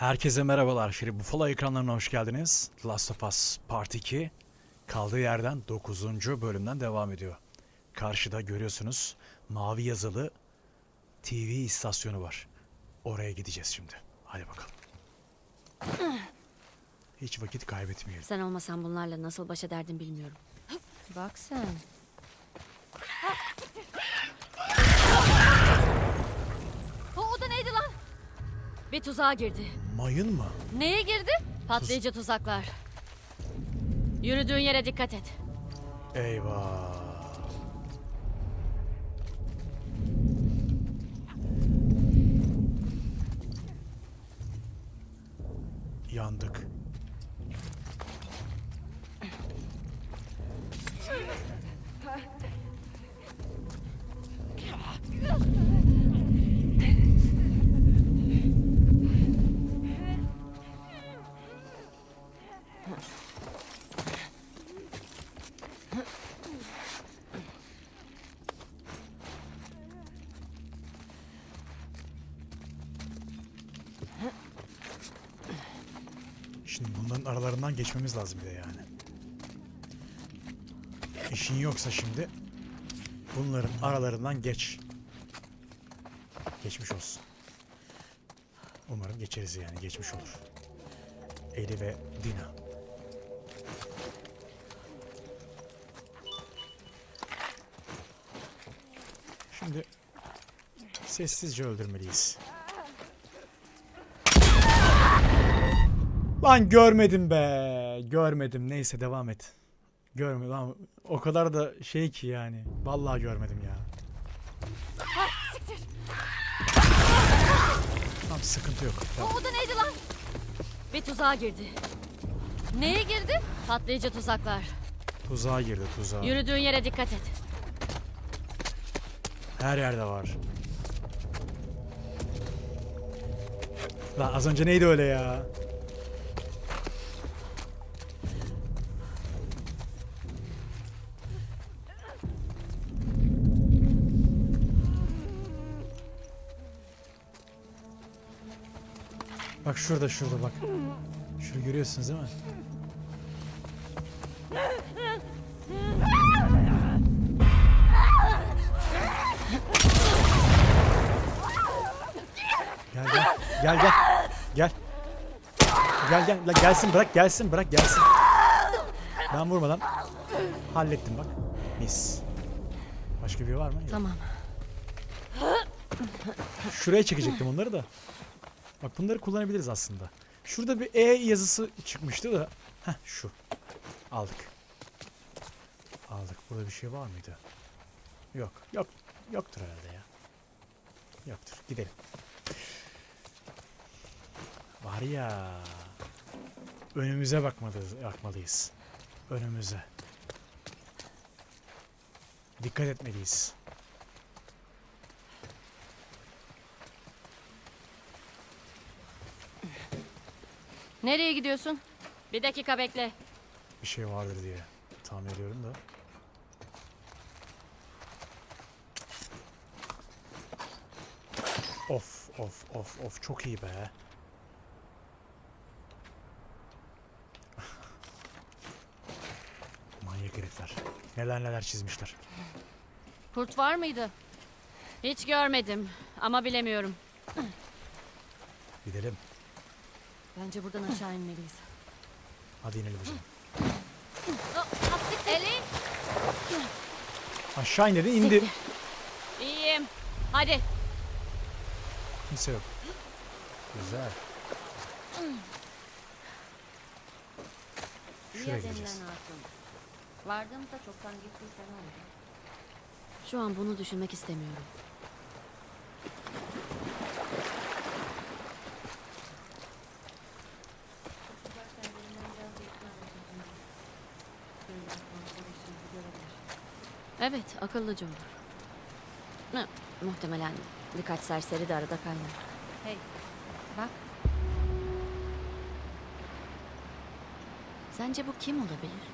Herkese merhabalar. Şerif Buffalo ekranlarına hoş geldiniz. The Last of Us Part 2 kaldığı yerden 9. bölümden devam ediyor. Karşıda görüyorsunuz mavi yazılı TV istasyonu var. Oraya gideceğiz şimdi. Hadi bakalım. Hiç vakit kaybetmeyelim. Sen olmasan bunlarla nasıl baş ederdim bilmiyorum. Bak sen. Bir tuzağa girdi. Mayın mı? Neye girdi? Patlayıcı tuzaklar. Yürüdüğün yere dikkat et. Eyvah. Yandık. Geçmemiz lazım bir de yani. İşin yoksa şimdi bunların aralarından geç. Geçmiş olsun. Umarım geçeriz yani geçmiş olur. Eli ve Dina. Şimdi sessizce öldürmeliyiz. Lan görmedim be. Görmedim. Neyse devam et. Görmedim ama o kadar da şey ki yani. Vallahi görmedim ya. Tamam sıkıntı yok. Tamam. o da neydi lan? Bir tuzağa girdi. Neye girdi? Patlayıcı tuzaklar. Tuzağa girdi tuzağa. Yürüdüğün yere dikkat et. Her yerde var. Lan az önce neydi öyle ya? Bak şurada şurada bak. Şunu görüyorsunuz değil mi? Gel gel. Gel gel. Gel. Gel gel. La gelsin bırak gelsin bırak gelsin. Ben vurmadan hallettim bak. Mis. Başka biri var mı? Yok. Tamam. Şuraya çekecektim onları da. Bak bunları kullanabiliriz aslında. Şurada bir E yazısı çıkmıştı da. Heh şu. Aldık. Aldık. Burada bir şey var mıydı? Yok. Yok. Yoktur herhalde ya. Yoktur. Gidelim. Var ya. Önümüze bakmalıyız. bakmalıyız. Önümüze. Dikkat etmeliyiz. Nereye gidiyorsun? Bir dakika bekle. Bir şey vardır diye tahmin ediyorum da. Of of of of çok iyi be. Manyak herifler. Neler neler çizmişler. Kurt var mıydı? Hiç görmedim ama bilemiyorum. Gidelim. Bence buradan aşağı inmeliyiz. Hadi inelim o zaman. Eli. Aşağı in dedi indi. İyiyim. Hadi. Kimse yok. Güzel. Şuraya gideceğiz. Vardığımda çoktan gittiysen oldu. Şu an bunu düşünmek istemiyorum. Evet, akıllıca olur. Hı, muhtemelen birkaç serseri de arada kaynar. Hey, bak. Sence bu kim olabilir?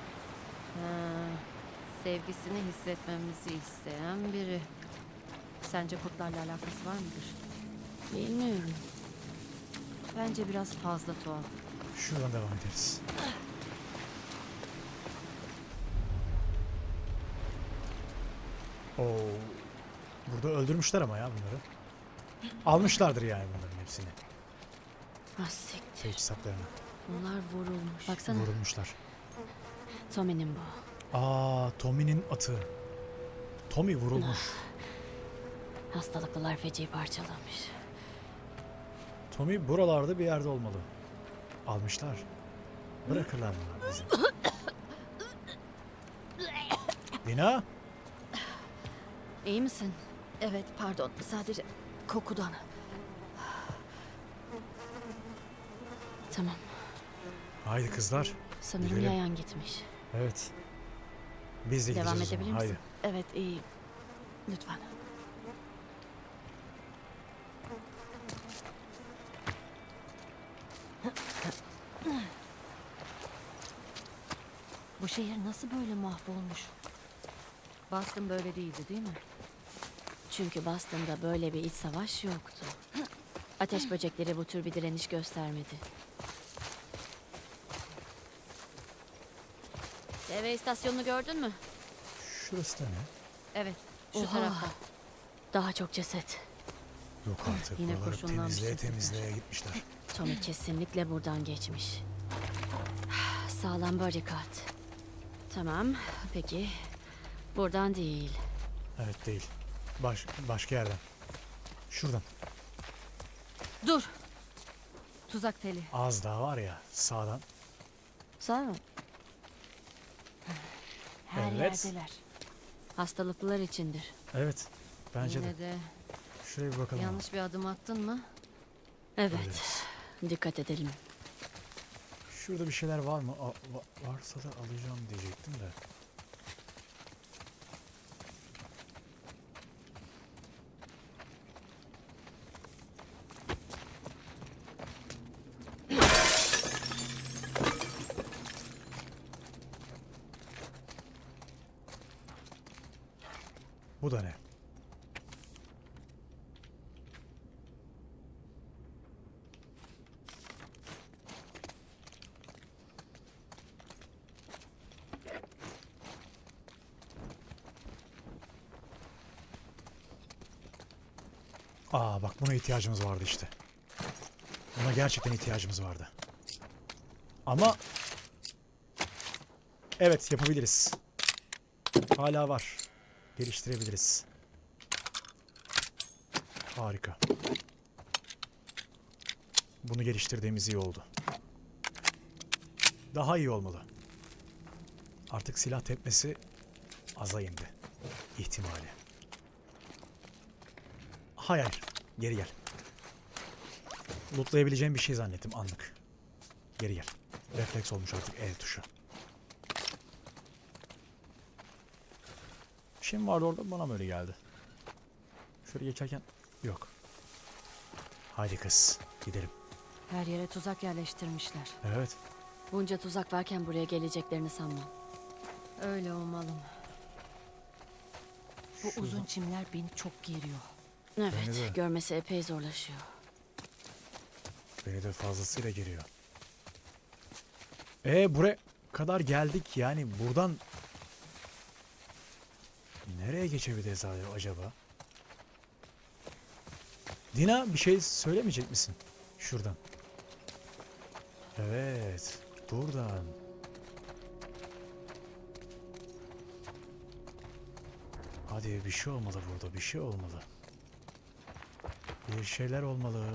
sevgisini hissetmemizi isteyen biri. Sence kurtlarla alakası var mıdır? Bilmiyorum. Bence biraz fazla tuhaf. Şuradan devam ederiz. Oo. Burada öldürmüşler ama ya bunları. Almışlardır yani bunların hepsini. Ah siktir. Teçhizatlarını. Bunlar vurulmuş. Baksana. Vurulmuşlar. Tommy'nin bu. Aa, Tommy'nin atı. Tommy vurulmuş. Hastalıklılar feci parçalamış. Tommy buralarda bir yerde olmalı. Almışlar. Bırakırlar bunlar bizi. Dina? İyi misin? Evet pardon sadece kokudan. Tamam Haydi kızlar. sanırım Gidelim. yayan gitmiş. Evet. Biz de Devam gideceğiz edebilir misin? Haydi. Evet iyiyim. Lütfen. Bu şehir nasıl böyle mahvolmuş? Boston böyle değildi değil mi? Çünkü Boston'da böyle bir iç savaş yoktu. Ateş böcekleri bu tür bir direniş göstermedi. TV istasyonunu gördün mü? Şurası da ne? Evet. Şu Oha. tarafta. Daha çok ceset. Yok artık. Yine Buraları kurşunlanmış temizleye cesetler. temizleye gitmişler. Tommy kesinlikle buradan geçmiş. Sağlam barikat. Tamam, peki. Buradan değil. Evet değil. Baş, başka yerden. Şuradan. Dur. Tuzak teli. Az daha var ya sağdan. Sağ mı? Her Evet. yerdeler. Hastalıklılar içindir. Evet. Bence de. Yine de Şuraya bir bakalım. yanlış bir adım attın mı? Evet, Evet. dikkat edelim. Şurada bir şeyler var mı? A- va- varsa da alacağım diyecektim de. Bu da ne? Aa bak buna ihtiyacımız vardı işte. Buna gerçekten ihtiyacımız vardı. Ama evet yapabiliriz. Hala var. Geliştirebiliriz. Harika. Bunu geliştirdiğimiz iyi oldu. Daha iyi olmalı. Artık silah tepmesi aza indi. İhtimali. Hayır. Geri gel. Lootlayabileceğim bir şey zannettim anlık. Geri gel. Refleks olmuş artık E tuşu. Bir şey mi vardı orada? Bana mı öyle geldi? Şöyle geçerken... Yok. Haydi kız. Gidelim. Her yere tuzak yerleştirmişler. Evet. Bunca tuzak varken buraya geleceklerini sanmam. Öyle olmalı. Bu Şurada. uzun çimler beni çok geriyor. Beni de. Evet, görmesi epey zorlaşıyor. Beni de fazlasıyla geliyor. E buraya kadar geldik yani buradan nereye geçebiliriz abi acaba? Dina bir şey söylemeyecek misin? Şuradan. Evet, buradan. Hadi bir şey olmalı burada, bir şey olmalı. Bir şeyler olmalı.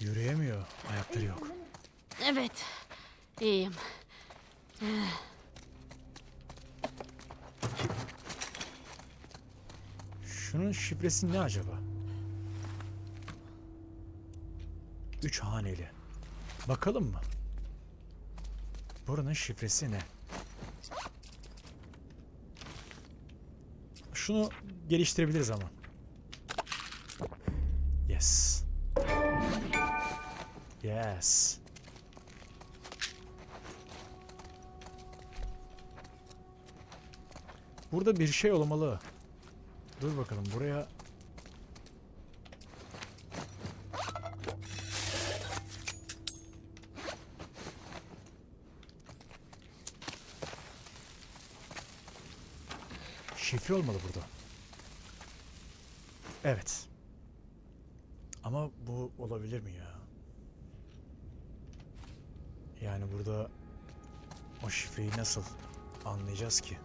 Yürüyemiyor. Ayakları yok. Evet, iyiyim. Şunun şifresi ne acaba? Üç haneli. Bakalım mı? Buranın şifresi ne? Şunu geliştirebiliriz ama. Yes. Yes. Burada bir şey olmalı. Dur bakalım buraya Şifre olmalı burada. Evet. Ama bu olabilir mi ya? Yani burada o şifreyi nasıl anlayacağız ki?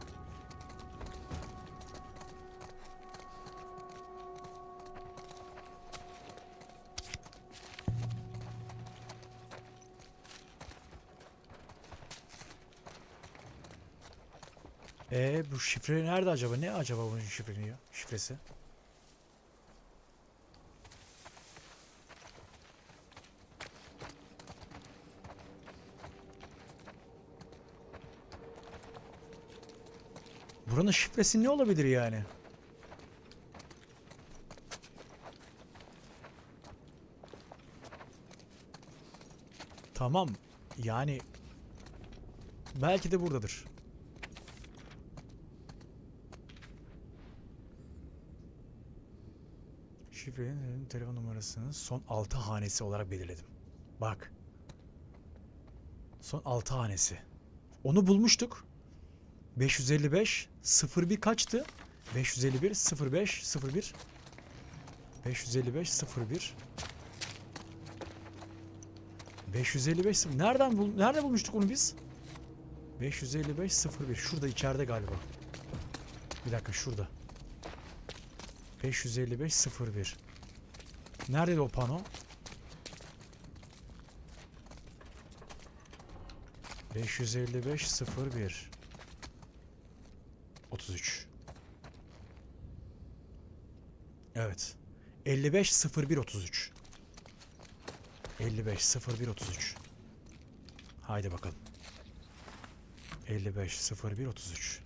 E bu şifre nerede acaba? Ne acaba bunun şifreni ya? Şifresi? Buranın şifresi ne olabilir yani? Tamam. Yani belki de buradadır. Şifrenin telefon numarasının son 6 hanesi olarak belirledim. Bak. Son 6 hanesi. Onu bulmuştuk. 555 01 kaçtı? 551 05 01 555 01 555 0 Nereden bul nerede bulmuştuk onu biz? 555 01 şurada içeride galiba. Bir dakika şurada. 555 01 Nerede o pano? Beş yüz elli beş sıfır bir otuz üç. Evet. Elli beş sıfır bir otuz üç. Elli beş sıfır bir otuz üç. Haydi bakalım. Elli beş sıfır bir otuz üç.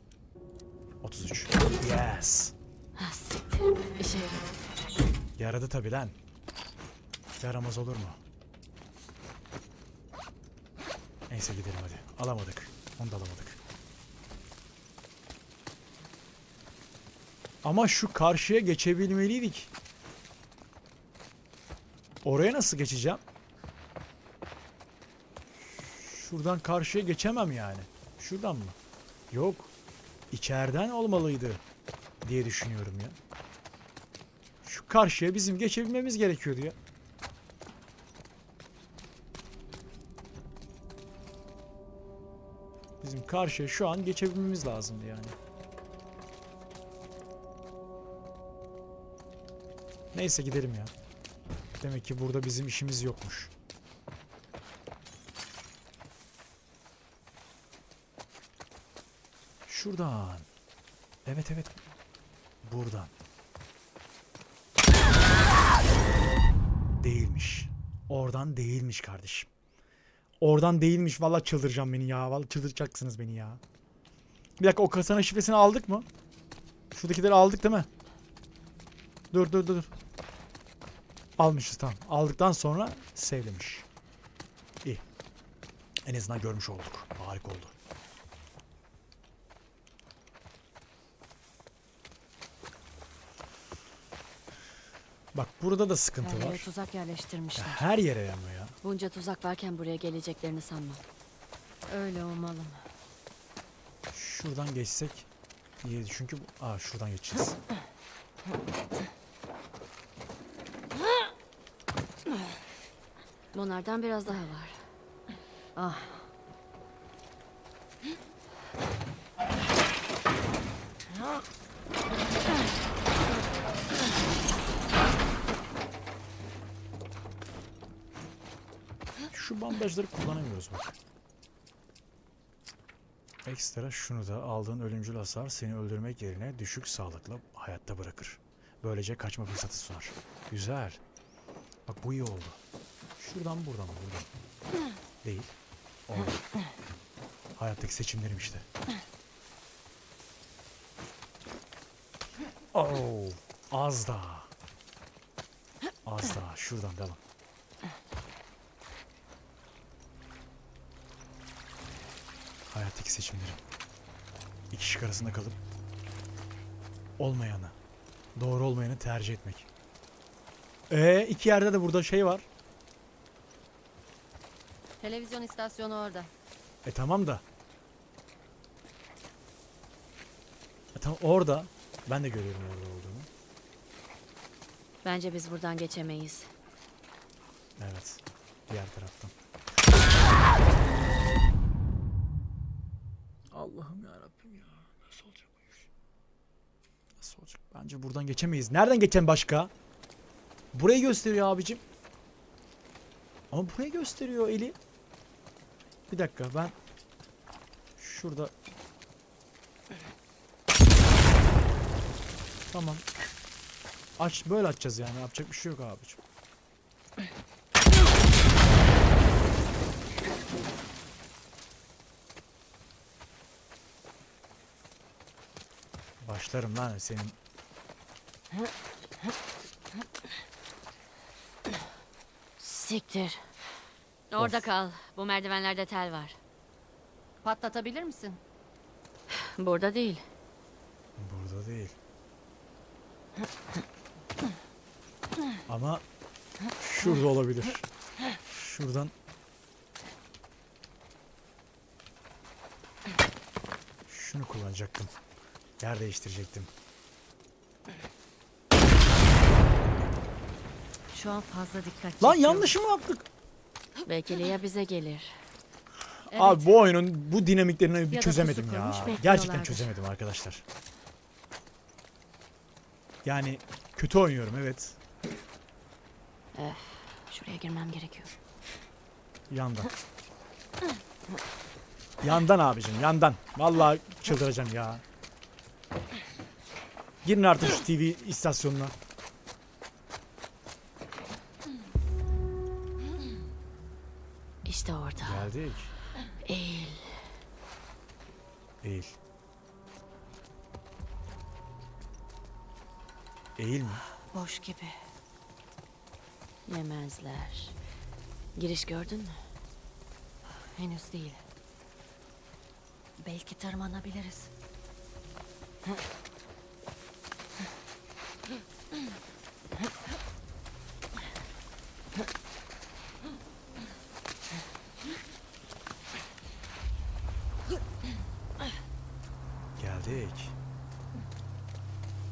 Otuz üç. Yes. Ah, siktir. İşe yaradı. Yaradı tabi lan. Yaramaz olur mu? Neyse gidelim hadi. Alamadık. Onu da alamadık. Ama şu karşıya geçebilmeliydik. Oraya nasıl geçeceğim? Şuradan karşıya geçemem yani. Şuradan mı? Yok. İçeriden olmalıydı diye düşünüyorum ya. Şu karşıya bizim geçebilmemiz gerekiyordu ya. Karşıya şu an geçebilmemiz lazımdı yani. Neyse gidelim ya. Demek ki burada bizim işimiz yokmuş. Şuradan. Evet evet. Buradan. Değilmiş. Oradan değilmiş kardeşim. Oradan değilmiş. Vallahi çıldıracağım beni ya. Vallahi çıldıracaksınız beni ya. Bir dakika o kasanın şifresini aldık mı? Şuradakileri aldık değil mi? Dur dur dur. Almışız tamam. Aldıktan sonra sevlemiş. İyi. En azından görmüş olduk. Harika oldu. Bak burada da sıkıntı Her yere var. tuzak yerleştirmişler. Her yere ama ya. Bunca tuzak varken buraya geleceklerini sanmam. Öyle olmalı. Şuradan geçsek iyi çünkü bu... Aa şuradan geçeceğiz. Bunlardan biraz daha var. Ah, Şu bandajları kullanamıyoruz bak. Ekstra şunu da aldığın ölümcül hasar seni öldürmek yerine düşük sağlıkla hayatta bırakır. Böylece kaçma fırsatı sunar. Güzel. Bak bu iyi oldu. Şuradan buradan buradan. Değil. Oldu. Hayattaki seçimlerim işte. Oo, az daha. Az daha. Şuradan devam. Hayattaki seçimlerim. İki şık arasında kalıp olmayanı. Doğru olmayanı tercih etmek. Ee iki yerde de burada şey var. Televizyon istasyonu orada. E tamam da. E tamam orada. Ben de görüyorum orada olduğunu. Bence biz buradan geçemeyiz. Evet. Diğer taraftan. Allah'ım ya Rabbim ya. Nasıl olacak bu iş? Nasıl olacak? Bence buradan geçemeyiz. Nereden geçen başka? Burayı gösteriyor abicim. Ama burayı gösteriyor eli. Bir dakika ben şurada Tamam. Aç böyle açacağız yani. Yapacak bir şey yok abicim. Başlarım lan senin. Siktir. Orada Of. kal. Bu merdivenlerde tel var. Patlatabilir misin? Burada değil. Burada değil. Ama şurada olabilir. Şuradan şunu kullanacaktım. Yer değiştirecektim. Şu an fazla dikkat Lan çekiyor. yanlışı mı yaptık? Belki Lia bize gelir. Evet. Abi bu oyunun bu dinamiklerini bir Ya da çözemedim pusu ya. kurmuş, Gerçekten bekliyorlardır. çözemedim arkadaşlar. Yani kötü oynuyorum evet. Şuraya girmem gerekiyor. Yandan. yandan abicim yandan. Vallahi çıldıracağım ya. Girin artık şu TV istasyonuna. İşte orada. Geldik. Eğil. Eğil. Eğil mi? Boş gibi. Yemezler. Giriş gördün mü? Henüz değil. Belki tırmanabiliriz. Geldik.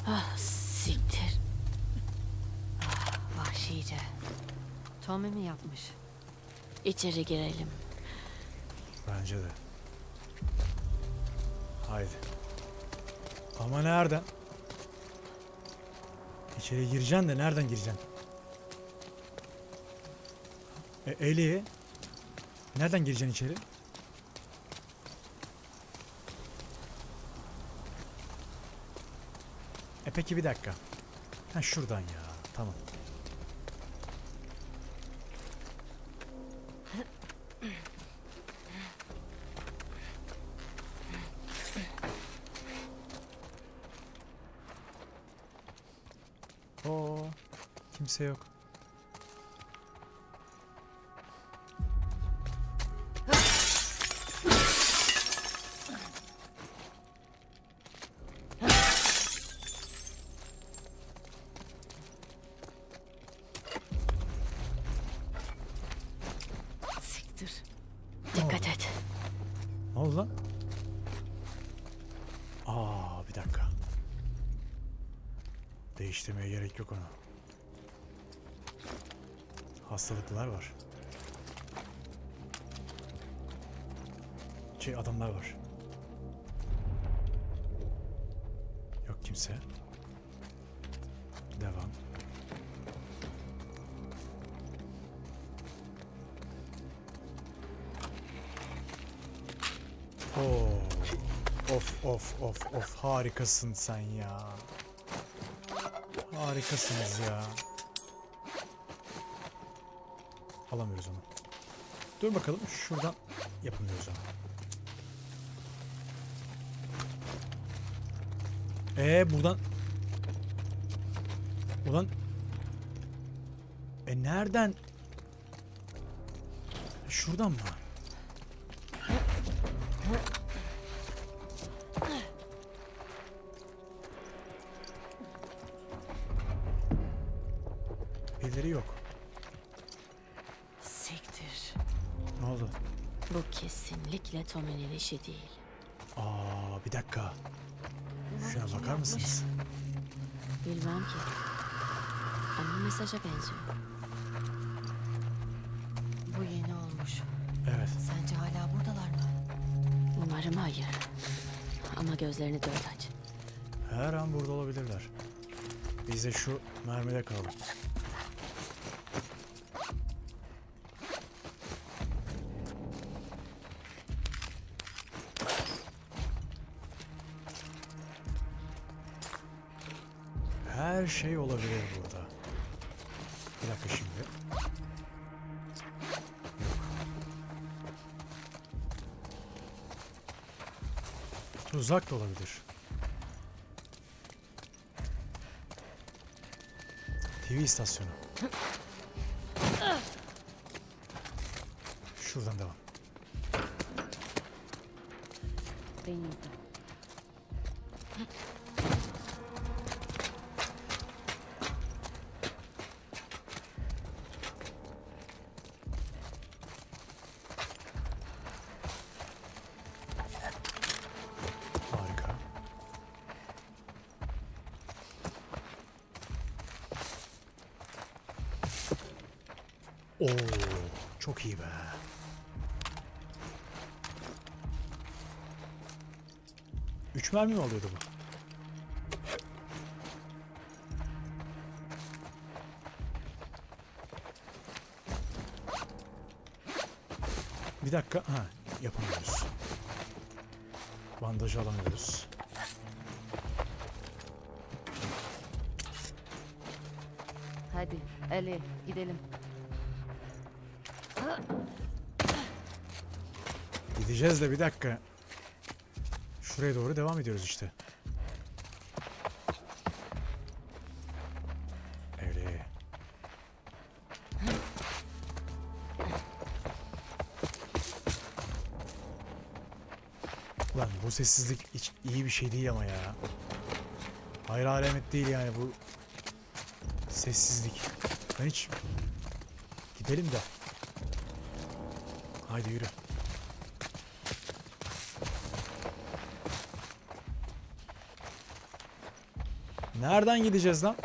Ah siktir. Ah, vahşice. Tommy mi yapmış? İçeri girelim. Bence de. Haydi. Ama nereden? İçeri gireceksin de nereden gireceksin? E, Eli. Nereden gireceksin içeri? E peki bir dakika. Ha şuradan ya. Tamam. Oo. Kimse yok. Siktir. Dikkat et. Ne oldu lan? Aa bir dakika. Değiştirmeye gerek yok onu. Hastalıklılar var. Şey adamlar var. Yok kimse. Devam. Oo. Of of of of harikasın sen ya. Harikasınız ya. Alamıyoruz onu. Dur bakalım şuradan yapamıyoruz onu. Ee buradan Ulan E nereden Şuradan mı? Ne oldu? Bu kesinlikle Tommy'nin işi değil. Aa bir dakika. Şuna bakar yapmış? mısınız? Bilmem ki. Ama mesaja benziyor. Bu yeni olmuş. Evet. Sence hala buradalar mı? Umarım hayır. Ama gözlerini dört aç. Her an burada olabilirler. Biz de şu mermide kalalım. Şey olabilir burada. Bir dakika şimdi. Yok. Tuzak da olabilir. TV istasyonu. Şuradan devam. Benim mermi mi alıyordu bu? Bir dakika. Ha, yapamıyoruz. Bandajı alamıyoruz. Hadi Ali gidelim. Gideceğiz de bir dakika. Şuraya doğru devam ediyoruz işte. Öyle. Ulan bu sessizlik hiç iyi bir şey değil ama ya. Hayır alamet değil yani bu sessizlik. Ben hiç gidelim de. Haydi yürü. Nereden gideceğiz lan?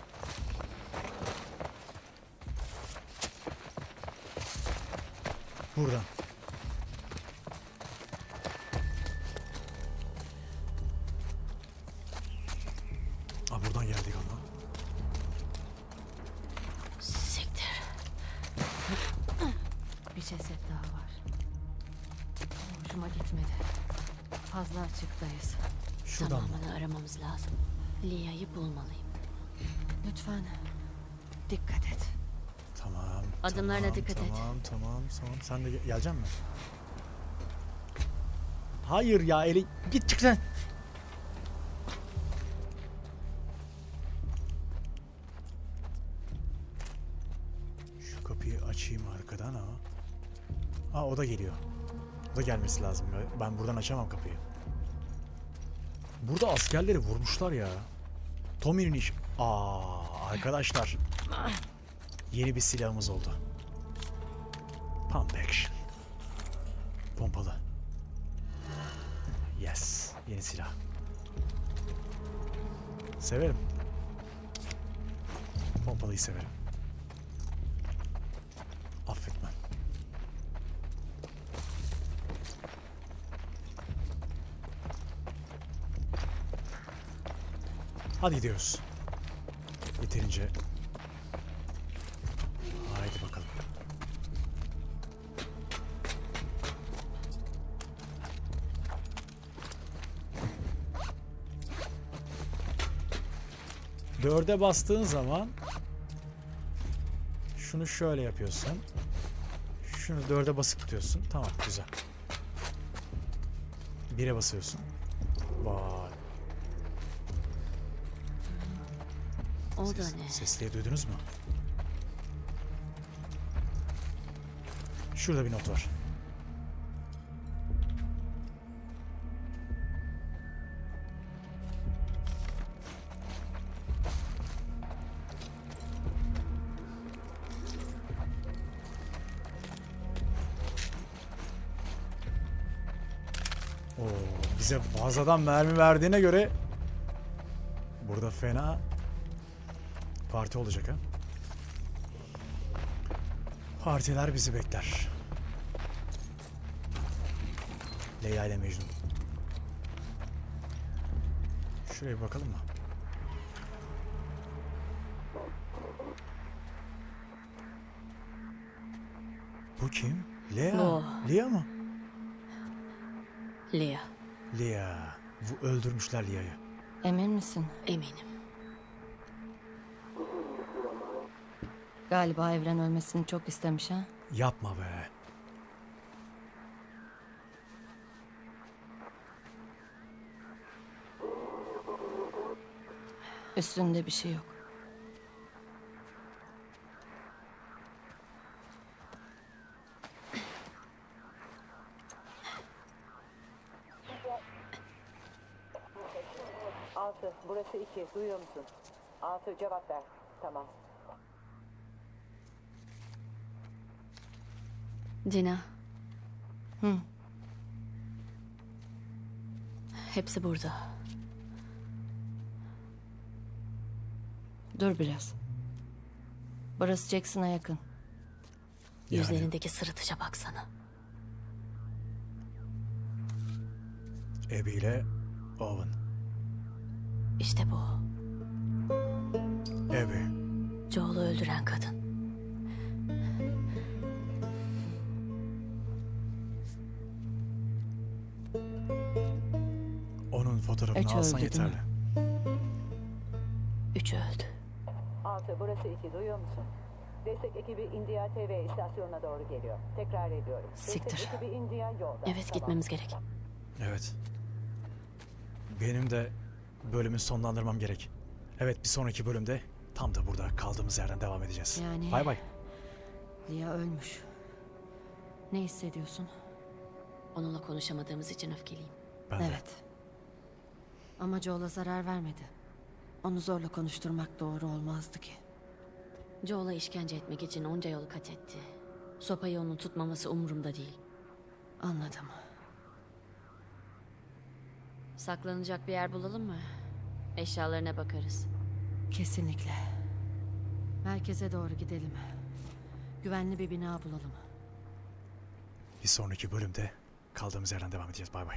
Buradan. Aa buradan geldik ama. Siktir. Bir ceset daha var. Hoşuma gitmedi. Fazla açıktayız. Şuradan mı? Tamamını aramamız lazım. Lia'yı bulmalıyım. Lütfen dikkat et. Tamam. Adımlarına tamam, dikkat et. Tamam tamam tamam. Sen de gel- gelecek misin? Hayır ya Eli. Git çık sen. Şu kapıyı açayım arkadan ama. Aa o da geliyor. O da gelmesi lazım. Ben buradan açamam kapıyı. Burada askerleri vurmuşlar ya. Tommy'nin iş. Aa arkadaşlar. Yeni bir silahımız oldu. Pump action. Pompalı. Yes. Yeni silah. Severim. Pompalıyı severim. Affetmem. Hadi gidiyoruz. Yeterince 4'e bastığın zaman şunu şöyle yapıyorsun. Şunu 4'e basık tutuyorsun. Tamam güzel. 1'e basıyorsun. Vay. O Ses, da ne? Sesliği duydunuz mu? Şurada bir not var. Fazladan mermi verdiğine göre burada fena parti olacak ha. Partiler bizi bekler. Leyla ile Mecnun. Şuraya bir bakalım mı? Bu kim? Lea. Bu. Lea mı? Lea. Lea. Bu öldürmüşler Lea'yı. Emin misin? Eminim. Galiba Evren ölmesini çok istemiş ha? Yapma be. Üstünde bir şey yok. Altı, burası iki. Duyuyor musun? Altı, cevap ver. Tamam. Dina. Hı. Hepsi burada. Dur biraz. Burası Jackson'a yakın. Yani. Yüzlerindeki sırıtışa baksana. Abby ile Owen. İşte bu. Abby. Joel'u öldüren kadın. Onun fotoğrafını Üç alsan öldü, değil yeterli. Üçü öldü. Altı, burası iki. Duyuyor musun? Destek ekibi India TV istasyonuna doğru geliyor. Tekrar ediyorum. Siktir. Destek ekibi India yolda. Evet Tamam. gitmemiz gerek. Evet. Benim de bölümü sonlandırmam gerek. Evet bir sonraki bölümde tam da burada kaldığımız yerden devam edeceğiz. Yani- Bay bay. Lia ölmüş. Ne hissediyorsun? Onunla konuşamadığımız için öfkeliyim. Ben de. Evet. Ama Joel'a zarar vermedi. Onu zorla konuşturmak doğru olmazdı ki. Joel'a işkence etmek için onca yol kat etti. Sopayı onun tutmaması umurumda değil. Anladım. Saklanacak bir yer bulalım mı? Eşyalarına bakarız. Kesinlikle. Merkeze doğru gidelim. Güvenli bir bina bulalım. Bir sonraki bölümde kaldığımız yerden devam edeceğiz. Bay bay.